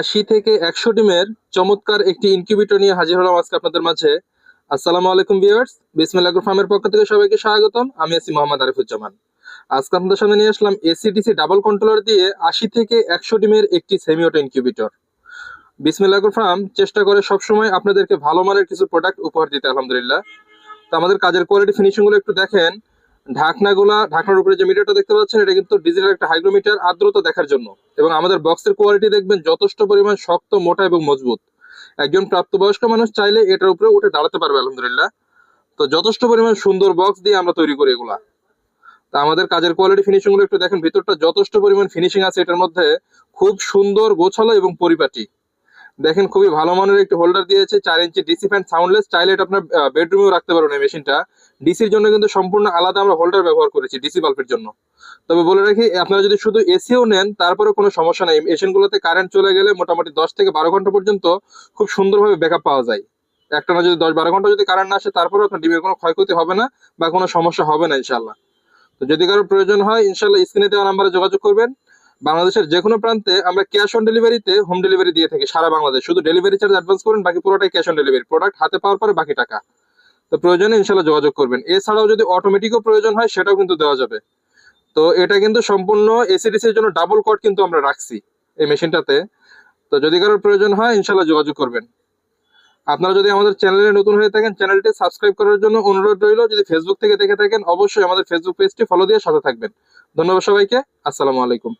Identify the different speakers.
Speaker 1: আশি থেকে একশো ডিমের চমৎকার একটি ইনকিউবেটর নিয়ে হাজির হলাম আজকে আপনাদের মাঝে। আসসালামু আলাইকুম ভিউয়ার্স বিসমিল্লাহ ফার্মের পক্ষ থেকে সবাইকে স্বাগতম। আমি আছি মোহাম্মদ আরিফুজ্জামান। আজকে আপনাদের সামনে নিয়ে আসলাম এসিডিসি ডাবল কন্ট্রোলার দিয়ে আশি থেকে একশো ডিমের একটি semi auto incubator Bismillah farm, চেষ্টা করে সবসময় আপনাদেরকে ভালো মানের কিছু প্রোডাক্ট উপহার দিতে, আলহামদুলিল্লাহ। তো আমাদের কাজের কোয়ালিটি ফিনিশিংগুলো একটু দেখেন। ঢাকনাগুলা, ঢাকনার উপরে যে মিটারটা দেখতে পাচ্ছেন, এটা কিন্তু ডিজিটাল একটা হাইগ্রোমিটার আর্দ্রতা দেখার জন্য। এবং আমাদের বক্সের কোয়ালিটি দেখবেন যথেষ্ট পরিমাণ শক্ত, মোটা এবং মজবুত। একজন প্রাপ্তবয়স্ক মানুষ চাইলে এটার উপরে উঠে দাঁড়াতে পারবে, আলহামদুলিল্লাহ। তো যথেষ্ট পরিমাণ সুন্দর বক্স দিয়ে আমরা তৈরি করি এগুলা। তা আমাদের কাজের কোয়ালিটি ফিনিশিংগুলো একটু দেখেন, ভিতরটা যথেষ্ট পরিমাণ ফিনিশিং আছে, এটার মধ্যে খুব সুন্দর গোছালো এবং পরিপাটি। দেখেন খুবই ভালো মানের একটি হোল্ডার দিয়েছে, চার ইঞ্চি ডিসি ফ্যান সাউন্ডলেস চাইলে এটা আপনার বেডরুমেও রাখতে পারবেন এই মেশিনটা ডিসির জন্য কিন্তু সম্পূর্ণ আলাদা আমরা হোল্ডার ব্যবহার করেছি ডিসি বাল্বের জন্য। তবে বলে রাখি, আপনারা যদি শুধু এসিও নেন তারপরে কোনো সমস্যা নেই। মেশিনগুলোতে কারেন্ট চলে গেলে মোটামুটি দশ থেকে বারো ঘণ্টা পর্যন্ত খুব সুন্দরভাবে ব্যাকআপ পাওয়া যায়। একটা না যদি দশ বারো ঘণ্টা যদি কারেন্ট না আসে, তারপরেও আপনার ডিমের কোনো ক্ষয়ক্ষতি হবে না বা কোনো সমস্যা হবে না ইনশাল্লাহ তো যদি কারও প্রয়োজন হয় ইনশাল্লাহ স্ক্রিনে দেওয়া নাম্বারে যোগাযোগ করবেন। বাংলাদেশের যে কোনো প্রান্তে আমরা ক্যাশ অন ডেলিভারিতে হোম ডেলিভারি দিয়ে থাকি সারা বাংলাদেশ। শুধু ডেলিভারি চার্জ অ্যাডভান্স করেন, বাকি পুরোটাই ক্যাশ অন ডেলিভারি প্রোডাক্ট হাতে পাওয়ার পরে বাকি টাকা। তো প্রয়োজনে ইনশাল্লাহ যোগাযোগ করবেন। এছাড়াও যদি অটোমেটিকও প্রয়োজন হয়, সেটাও কিন্তু দেওয়া যাবে। তো এটা কিন্তু সম্পূর্ণ এসিডিসির জন্য ডাবল কট কিন্তু আমরা রাখছি এই মেশিনটাতে। তো যদি কারোর প্রয়োজন হয় ইনশাল্লাহ যোগাযোগ করবেন। আপনারা যদি আমাদের চ্যানেলে নতুন হয়ে থাকেন, চ্যানেলটি সাবস্ক্রাইব করার জন্য অনুরোধ রইল। যদি ফেসবুক থেকে দেখে থাকেন, অবশ্যই আমাদের ফেসবুক পেজটি ফলো দিয়ে সাথে থাকবেন। ধন্যবাদ সবাইকে। আসসালামু আলাইকুম।